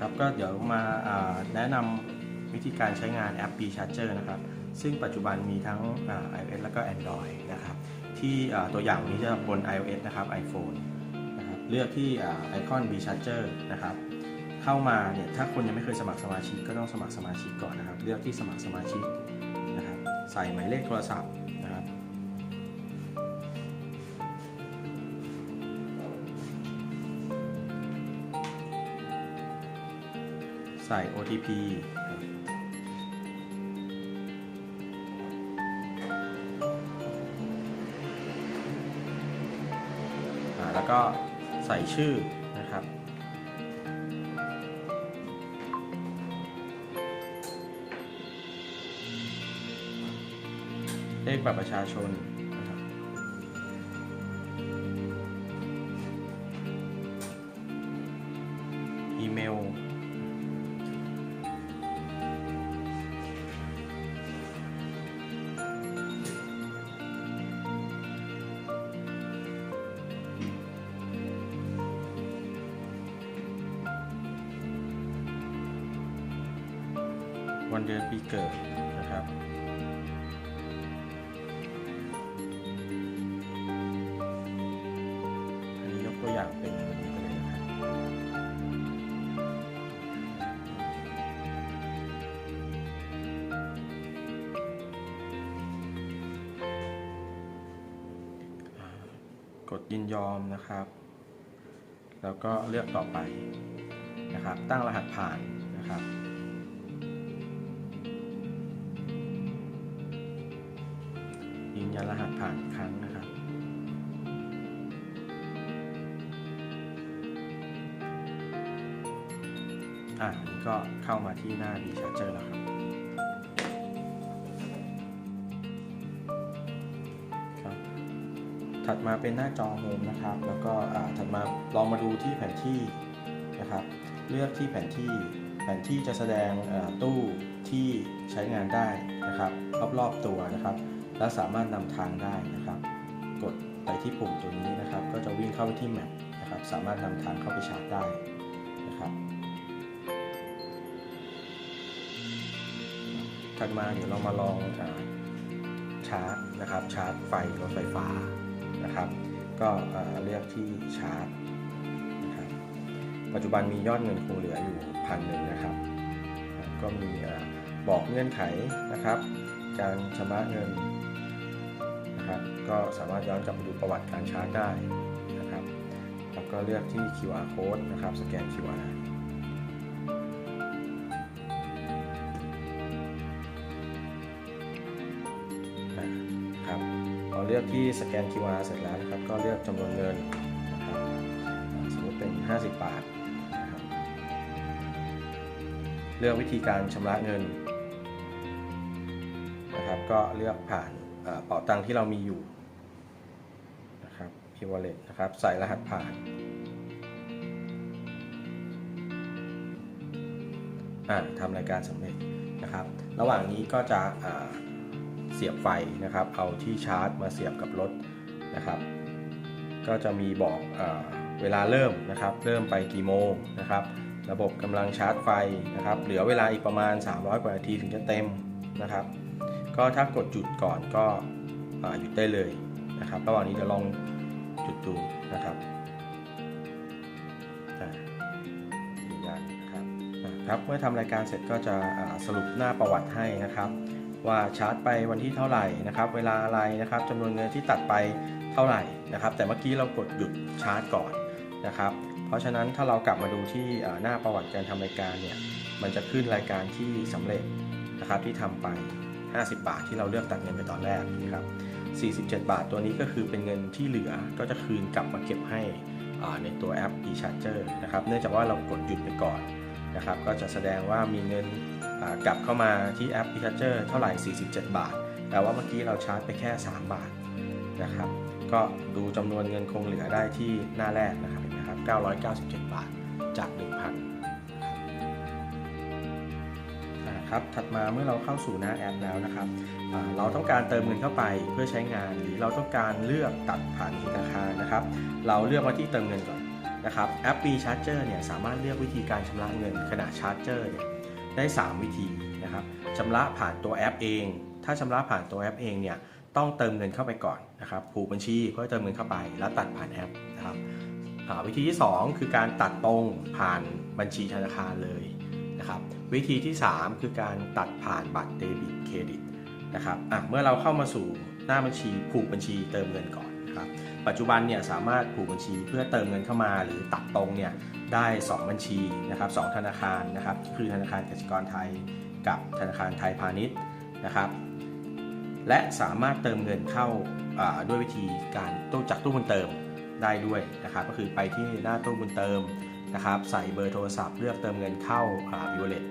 ครับก็เดี๋ยวมาาแนะนำวิธีการใช้งานแอป B Charger นะครับ ซึ่งปัจจุบันมีทั้ง iOS แล้วก็ Android นะครับ ที่ตัวอย่างนี้จะบน iOS นะครับ iPhone นะครับเลือกที่ไอคอน B Charger นะครับ เข้ามาเนี่ยถ้าคนยังไม่เคยสมัครสมาชิกก็ต้องสมัครสมาชิกก่อนนะครับ เลือกที่สมัครสมาชิกนะครับ ใส่หมายเลขโทรศัพท์ ใส่ OTP ครับแล้วก็ใส่ชื่อนะครับ เลขบัตรประชาชนนะครับอีเมล วันเดือนปีเกิดนะครับ อันนี้ยกตัวอย่างเป็นวันนี้ไปเลยนะครับ กดยินยอมนะครับ แล้วก็เลือกต่อไปนะครับ ตั้งรหัสผ่านนะครับ ยันรหัสผ่านอีกครั้งนะครับอ่าอันนี้ก็เข้ามาที่หน้า B Charger แล้วครับครับ ถัดมาเป็นหน้าจอโฮมนะครับ แล้วก็อ่าถัดมาลองมาดูที่แผนที่นะครับ เลือกที่แผนที่ แผนที่จะแสดงตู้ที่ใช้งานได้นะครับ รอบๆตัวนะครับ และสามารถนำทางได้นะครับ กดไปที่ปุ่มตัวนี้นะครับ ก็จะวิ่งเข้าไปที่แมปนะครับ สามารถนำทางเข้าไปชาร์จได้นะครับ ถัดมาเดี๋ยวเรามาลองอาชาร์จนะครับ ชาร์จไฟรถไฟฟ้านะครับ ก็เลือกที่ชาร์จนะครับปัจจุบันมียอดเงินคงเหลืออยู่พันหนึ่งนะครับ ก็มีบอกเงื่อนไขนะครับ การชำระเงิน นะครับ ก็สามารถย้อนกลับไปดูประวัติการชาร์จได้นะครับ แล้วก็เลือกที่ QR code นะครับ สแกน QR นะครับพอเลือกที่สแกน QR เสร็จแล้วนะครับ ก็เลือกจำนวนเงินนะครับสมมติเป็น 50 บาทนะครับเลือกวิธีการชำระเงินนะครับ ก็เลือกผ่าน เอ่อเป๋าตังที่เรามีอยู่นะครับ e-wallet นะครับ ใส่รหัสผ่านทำรายการสำเร็จนะครับ ระหว่างนี้ก็จะเสียบไฟนะครับ เอาที่ชาร์จมาเสียบกับรถนะครับ ก็จะมีบอกอเวลาเริ่มนะครับ เริ่มไปกี่โมงนะครับ ระบบกำลังชาร์จไฟนะครับ เหลือเวลาอีกประมาณ 300 กว่านาทีถึงจะเต็มนะครับ ก็ถ้ากดจุดก่อนก็หยุดได้เลยนะครับ ระหว่างนี้จะลองจุดดูนะครับอ่ายืนยันะครับครับ เมื่อทำรายการเสร็จก็จะสรุปหน้าประวัติให้นะครับ ว่าชาร์จไปวันที่เท่าไหร่นะครับ เวลาอะไรนะครับจำนวนเงินที่ตัดไปเท่าไหร่นะครับ แต่เมื่อกี้เรากดหยุดชาร์จก่อนนะครับ เพราะฉะนั้นถ้าเรากลับมาดูที่หน้าประวัติการทำรายการเนี่ยมันจะขึ้นรายการที่สำเร็จนะครับที่ทำไป 50 บาทที่เราเลือกตัดเงินไปตอนแรกนะครับ47 บาทตัวนี้ก็คือเป็นเงินที่เหลือก็จะคืนกลับมาเก็บให้ในตัวแอป e-charger นะครับ เนื่องจากว่าเรากดหยุดไปก่อนนะครับ ก็จะแสดงว่ามีเงินกลับเข้ามาที่แอป e Charger เท่าไหร่ 47 บาท แต่ว่าเมื่อกี้เราชาร์จไปแค่ 3 บาทนะครับ ก็ดูจำนวนเงินคงเหลือได้ที่หน้าแรกนะครับเห็นไหมครับ 997 บาทจาก1 ครับถัดมาเมื่อเราเข้าสู่หน้าแอปแล้วนะครับเราต้องการเติมเงินเข้าไปเพื่อใช้งาน หรือเราต้องการเลือกตัดผ่านธนาคารนะครับ เราเลือกมาที่เติมเงินก่อนนะครับแอป B Charger เนี่ยสามารถเลือกวิธีการชำระเงินขณะชาร์จเจอร์เนี่ยได้ 3 วิธีนะครับชำระผ่านตัวแอปเอง ถ้าชำระผ่านตัวแอปเองเนี่ยต้องเติมเงินเข้าไปก่อนนะครับผูกบัญชีเพื่อเติมเงินเข้าไป แล้วตัดผ่านแอปนะครับวิธีที่ 2 คือการตัดตรงผ่านบัญชีธนาคารเลย นะครับวิธีที่ 3 คือการตัดผ่านบัตรเดบิตเครดิตนะครับเมื่อเราเข้ามาสู่หน้าบัญชีผูกบัญชีเติมเงินก่อนครับปัจจุบันเนี่ยสามารถผูกบัญชีเพื่อเติมเงินเข้ามาหรือตัดตรงเนี่ยได้ 2 บัญชีนะครับสธนาคารนะครับคือธนาคารกสิกรไทยกับธนาคารไทยพาณิชย์นะครับและสามารถเติมเงินเข้าด้วยวิธีการตู้จากตู้บุญเติมได้ด้วยนะครับก็คือไปที่หน้าตู้บุญเติม นะครับใส่เบอร์โทรศัพท์เลือกเติมเงินเข้าบิวเลต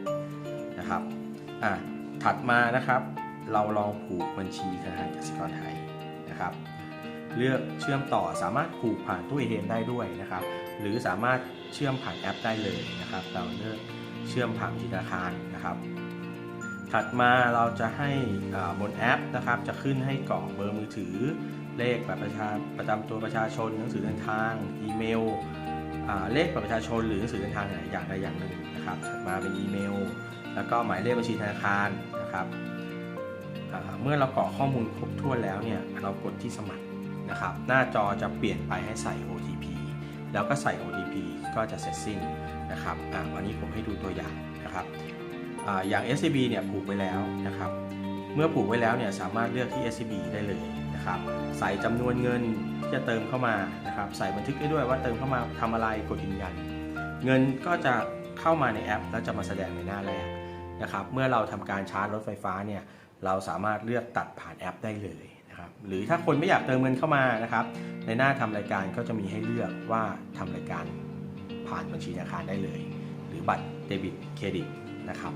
นะครับอะถัดมานะครับ เราลองผูกบัญชีธนาคารกสิกรไทยนะครับ เลือกเชื่อมต่อสามารถผูกผ่านตู้ ATM ได้ด้วยนะครับ หรือสามารถเชื่อมผ่านแอปได้เลยนะครับ เราเลือกเชื่อมผ่านธนาคารนะครับถัดมาเราจะให้อ่าบนแอปนะครับ จะขึ้นให้กรอกเบอร์มือถือ เลขแบัตรประชาประจำตัวประชาชนหนังสือเดินทาง อีเมล เลขบัตรประชาชนหรือหนังสือเดินทางอย่างใดอย่างหนึ่งนะครับถัดมาเป็นอีเมล แล้วก็หมายเลขบัญชีธนาคารนะครับเมื่อเรากรอกข้อมูลครบถ้วนแล้วเนี่ยเรากดที่สมัครนะครับ หน้าจอจะเปลี่ยนไปให้ใส่ OTP แล้วก็ใส่ OTP ก็จะเสร็จสิ้นนะครับวันนี้ผมให้ดูตัวอย่างนะครับออย่าง SCB เนี่ยผูกไว้แล้วนะครับ เมื่อผูกไว้แล้วเนี่ยสามารถเลือกที่ SCB ได้เลยนะครับ ใส่จำนวนเงิน ที่จะเติมเข้ามานะครับใส่บันทึกได้ด้วยว่าเติมเข้ามาทำอะไรกดยืนยัน เงินก็จะเข้ามาในแอป แล้วจะมาแสดงในหน้าแรกนะครับเมื่อเราทำการชาร์จรถไฟฟ้าเนี่ยเราสามารถเลือกตัดผ่านแอปได้เลยนะครับหรือถ้าคนไม่อยากเติมเงินเข้ามานะครับในหน้าทำรายการก็จะมีให้เลือกว่าทำรายการผ่านบัญชีธนาคารได้เลย หรือบัตรเดบิตเครดิตนะครับ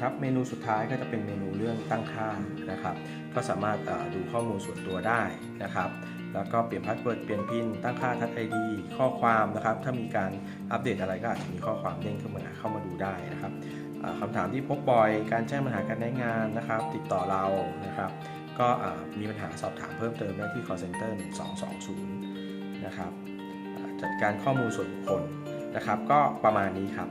ครับเมนูสุดท้ายก็จะเป็นเมนูเรื่องตั้งค่านะครับ ก็สามารถดูข้อมูลส่วนตัวได้นะครับ แล้วก็เปลี่ยนพาสเวิร์ดเปลี่ยนพินตั้งค่าทัชไอดีข้อความนะครับ ถ้ามีการอัปเดตอะไรก็อาจจะมีข้อความเด้งขึ้นมาเข้ามาดูได้นะครับคำถามที่พบบ่อยการแจ้งปัญหาการได้งานนะครับ ติดต่อเรานะครับ ก็มีปัญหาสอบถามเพิ่มเติมได้ที่ call center 220 นะครับ จัดการข้อมูลส่วนบุคคลนะครับ ก็ประมาณนี้ครับ